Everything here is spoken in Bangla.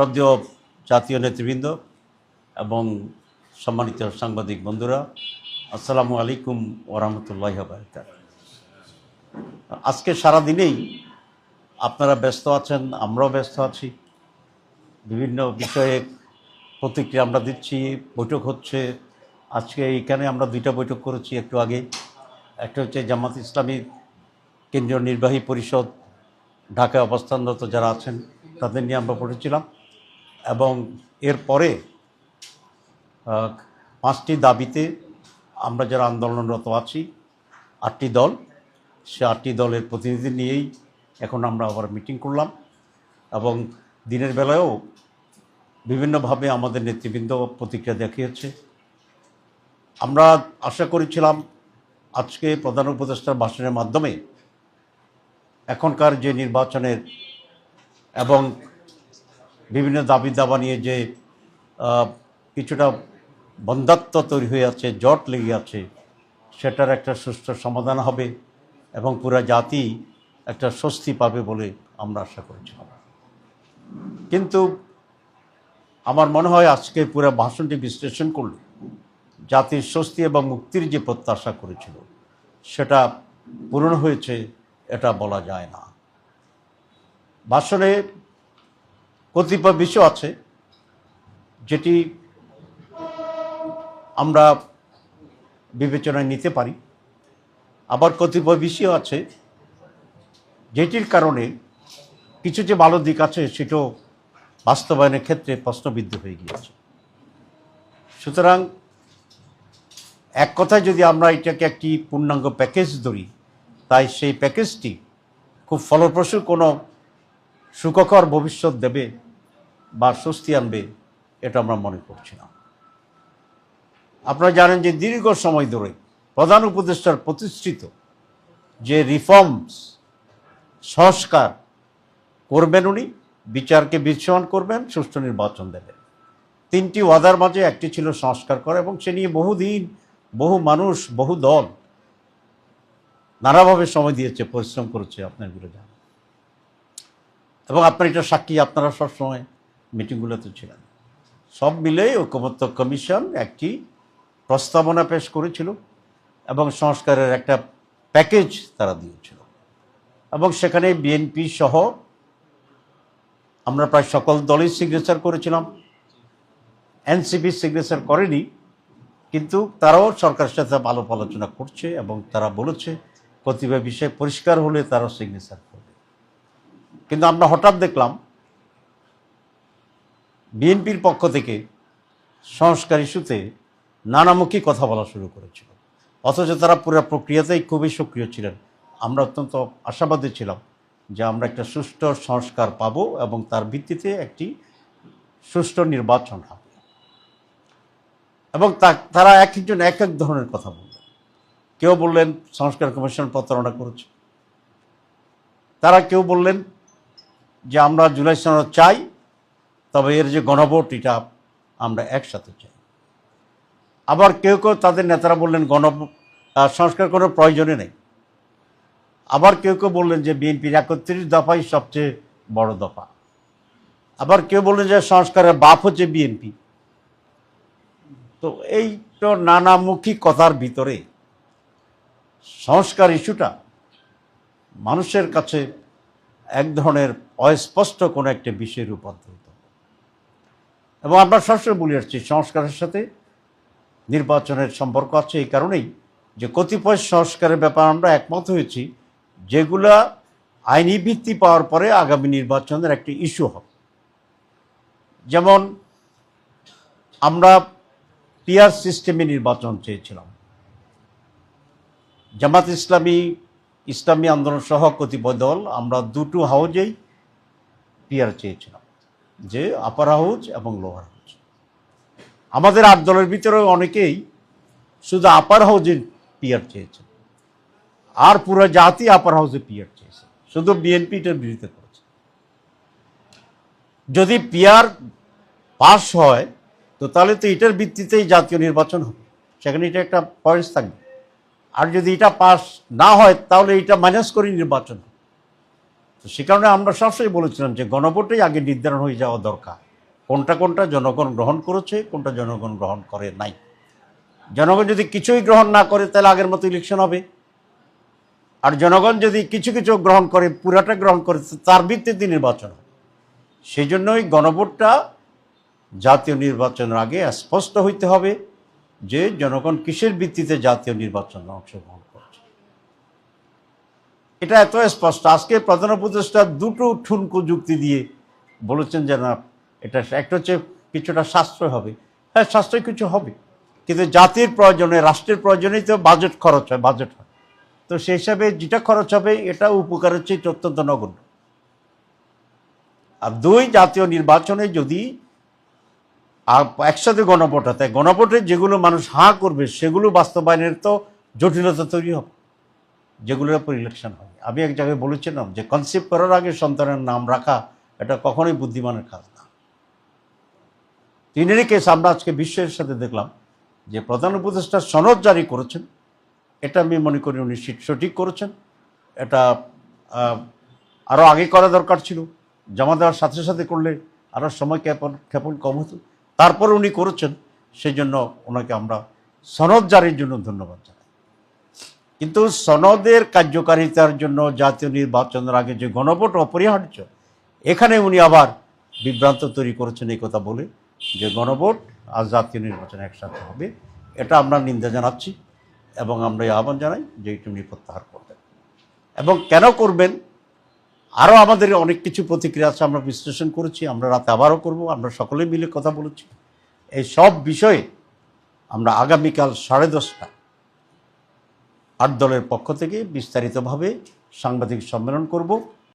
শ্রদ্ধেয় জাতীয় নেতৃবৃন্দ এবং সম্মানিত সাংবাদিক বন্ধুরা, আসসালামু আলাইকুম ওরহমতুল্লাহ আজকে সারা দিনেই আপনারা ব্যস্ত আছেন, আমরাও ব্যস্ত আছি। বিভিন্ন বিষয়ে প্রতিক্রিয়া আমরা দিচ্ছি, বৈঠক হচ্ছে। আজকে এইখানে আমরা দুইটা বৈঠক করেছি একটু আগে। একটা হচ্ছে জামাত ইসলামী কেন্দ্রীয় নির্বাহী পরিষদ ঢাকায় অবস্থানরত যারা আছেন, তাদের নিয়ে আমরা পড়েছিলাম এবং এরপরে পাঁচটি দাবিতে আমরা যারা আন্দোলনরত আছি, আটটি দল, সে আটটি দলের প্রতিনিধি নিয়েই এখন আমরা আবার মিটিং করলাম এবং দিনের বেলায়ও বিভিন্নভাবে আমাদের নেতৃবৃন্দ প্রতিক্রিয়া দেখিয়েছে। আমরা আশা করেছিলাম আজকে প্রধান উপদেষ্টার ভাষণের মাধ্যমে এখনকার যে নির্বাচনের এবং বিভিন্ন দাবি দাবা নিয়ে যে কিছুটা বন্ধাত্ম তৈরি হয়ে আছে, জট লেগে আছে, সেটার একটা সুষ্ঠু সমাধান হবে এবং পুরা জাতি একটা স্বস্তি পাবে বলে আমরা আশা করেছিলাম কিন্তু আমার মনে হয় আজকে পুরো ভাষণটি বিশ্লেষণ করলে জাতির স্বস্তি এবং মুক্তির যে প্রত্যাশা করেছিল, সেটা পূরণ হয়েছে, এটা বলা যায় না। ভাষণে কতিপয় বিষয় আছে, যেটি আমরা বিবেচনায় নিতে পারি। আবার কতিপয় বিষয় আছে, যেটির কারণে কিছু যে ভালো দিক আছে, সেটাও বাস্তবায়নের ক্ষেত্রে প্রশ্নবিদ্ধ হয়ে গিয়েছে। সুতরাং এক কথায় যদি আমরা এটাকে একটি পূর্ণাঙ্গ প্যাকেজ ধরি, তাই সেই প্যাকেজটি খুব ফলপ্রসূ কোনো সুখকর ভবিষ্যৎ দেবে বা স্বস্তি আনবে, এটা আমরা মনে করছি না। আপনারা জানেন যে দীর্ঘ সময় ধরে প্রধান উপদেষ্টার প্রতিষ্ঠিত যে রিফর্মস সংস্কার করবেন উনি, বিচারকে বিচ্ছমান করবেন, সুষ্ঠু নির্বাচন দেবেন। তিনটি ওয়াদার মাঝে একটি ছিল সংস্কার করা এবং সে নিয়ে বহুদিন বহু মানুষ, বহু দল নানাভাবে সময় দিয়েছে, পরিশ্রম করেছে, আপনার বিরোধে এবং আপনার এটা সাক্ষী, আপনারা সবসময় মিটিংগুলোতে ছিলেন। সব মিলেই ঐক্যমত্য কমিশন একটি প্রস্তাবনা পেশ করেছিল এবং সংস্কারের একটা প্যাকেজ তারা দিয়েছিল। এবং সেখানে বিএনপি সহ আমরা প্রায় সকল দলই সিগনেচার করেছিলাম। এনসিপি সিগনেচার করেনি, কিন্তু তারাও সরকারের সাথে আলাপ আলোচনা করছে এবং তারা বলেছে কতিপয় বিষয় পরিষ্কার হলে তারাও সিগনেচার কিন্তু আমরা হঠাৎ দেখলাম, বিএনপির পক্ষ থেকে সংস্কার ইস্যুতে নানামুখী কথা বলা শুরু করেছিল। অথচ তারা পুরো প্রক্রিয়াতেই খুবই সক্রিয় ছিলেন। আমরা অত্যন্ত আশাবাদী ছিলাম যে আমরা একটা সুষ্ঠু সংস্কার পাব এবং তার ভিত্তিতে একটি সুষ্ঠু নির্বাচন হবে। এবং তারা এক একজন এক এক ধরনের কথা বললেন। কেউ বললেন, সংস্কার কমিশন প্রতারণা করেছে। তারা কেউ বললেন যে আমরা জুলাই সনদ চাই, তবে এর যে গণভোট এটা আমরা একসাথে চাই। আবার কেউ কেউ তাদের নেতারা বললেন গণ সংস্কার কোনো প্রয়োজনে নেই। আবার কেউ কেউ বললেন যে বিএনপির একত্রিশ দফাই সবচেয়ে বড় দফা। আবার কেউ বললেন যে সংস্কারের বাপ হচ্ছে বিএনপি। তো এই তো নানামুখী কথার ভিতরে সংস্কার ইস্যুটা মানুষের কাছে এক ধরনের অস্পষ্ট কোনো একটা বিষয়ে রূপান্তরিত। এবং আমরা সবসময় বলে আসছি, সংস্কারের সাথে নির্বাচনের সম্পর্ক আছে এই কারণেই যে কতিপয় সংস্কারের ব্যাপার আমরা একমত হয়েছি, যেগুলা আইনি ভিত্তি পাওয়ার পরে আগামী নির্বাচনের একটি ইস্যু হবে। যেমন আমরা পিয়ার সিস্টেমে নির্বাচন চেয়েছিলাম। জামাত ইসলামী ইসলামী আন্দোলন সহ কতিপয় দল আমরা দুটো হাউজেই পিয়ার চেয়েছিলাম, যে আপার হাউজ এবং লোয়ার হাউজ আমাদের আট দলের ভিতরে অনেকেই শুধু আপার হাউজে পিয়ার চেয়েছে, আর পুরো জাতি আপার হাউজে পিয়ার চেয়েছে, শুধু বিএনপি এটার বিরোধিতা করেছে। যদি পিয়ার পাস হয়, তো তাহলে তো এটার ভিত্তিতেই জাতীয় নির্বাচন হবে, সেখানে এটা একটা পয়েন্টস থাকবে। আর যদি এটা পাস না হয়, তাহলে এটা মাইনাস করে নির্বাচন। তো সে কারণে আমরা সবসময় বলেছিলাম যে গণভোটেই আগে নির্ধারণ হয়ে যাওয়া দরকার। কোনটা কোনটা জনগণ গ্রহণ করেছে, কোনটা জনগণ গ্রহণ করে নাই। জনগণ যদি কিছুই গ্রহণ না করে, তাহলে আগের মতো ইলেকশন হবে। আর জনগণ যদি কিছু কিছু গ্রহণ করে, পুরাটা গ্রহণ করে তার ভিত্তিতে নির্বাচন হয় সেই জন্যই গণভোটটা জাতীয় নির্বাচনের আগে স্পষ্ট হইতে হবে। যে জনগণ কিসের ভিত্তিতে জাতীয় নির্বাচনে অংশগ্রহণ করছে? এটা এত স্পষ্ট। আজকে প্রধান উপদেষ্টা দুটো ঠুনকো যুক্তি দিয়ে বলেছেন যে না, এটা একটা হচ্ছে কিছুটা সাশ্রয় হবে। হ্যাঁ সাশ্রয় কিছু হবে। কিন্তু জাতির প্রয়োজনে, রাষ্ট্রের প্রয়োজনেই তো বাজেট খরচ হয়, বাজেট হয়। তো সেই হিসাবে যেটা খরচ হবে, এটা উপকারের চেয়ে অত্যন্ত নগণ্য। আর দুই, জাতীয় নির্বাচনে যদি আর একসাথে গণভোট হয় তাই গণভোটে যেগুলো মানুষ হাঁ করবে, সেগুলো বাস্তবায়নের তো জটিলতা তৈরি হবে, যেগুলোর উপর ইলেকশন হয় আমি এক জায়গায় বলেছিলাম যে কনসেপ্ট করার আগে সন্তানের নাম রাখা, এটা কখনোই বুদ্ধিমানের কাজ না। তিনেরই কেস আমরা আজকে বিশ্বের সাথে দেখলাম যে প্রধান উপদেষ্টা সনদ জারি করেছেন। এটা আমি মনে করি উনি সঠিক করেছেন। এটা আরও আগে করা দরকার ছিল। জমা দেওয়ার সাথে সাথে করলে আরও সময় ক্ষেপণ ক্ষেপণ কম হতো। তারপর উনি করেছেন সেই জন্য ওনাকে আমরা সনদ জারির জন্য ধন্যবাদ জানাই। কিন্তু সনদের কার্যকারিতার জন্য জাতীয় নির্বাচনের আগে যে গণভোট অপরিহার্য, এখানে উনি আবার বিভ্রান্ত তৈরি করেছেন এই কথা বলে যে গণভোট আর জাতীয় নির্বাচন একসাথে হবে। এটা আমরা নিন্দা জানাচ্ছি এবং আমরা এই আহ্বান জানাই যে এটি উনি প্রত্যাহার করবেন। এবং কেন করবেন? আরও আমাদের অনেক কিছু প্রতিক্রিয়া আছে, আমরা বিশ্লেষণ করেছি, আমরা রাতে আবারও করব, আমরা সকলে মিলে কথা বলেছি। এই সব বিষয়ে আমরা আগামীকাল সাড়ে দশটা আট দলের পক্ষ থেকে বিস্তারিতভাবে সাংবাদিক সম্মেলন করব।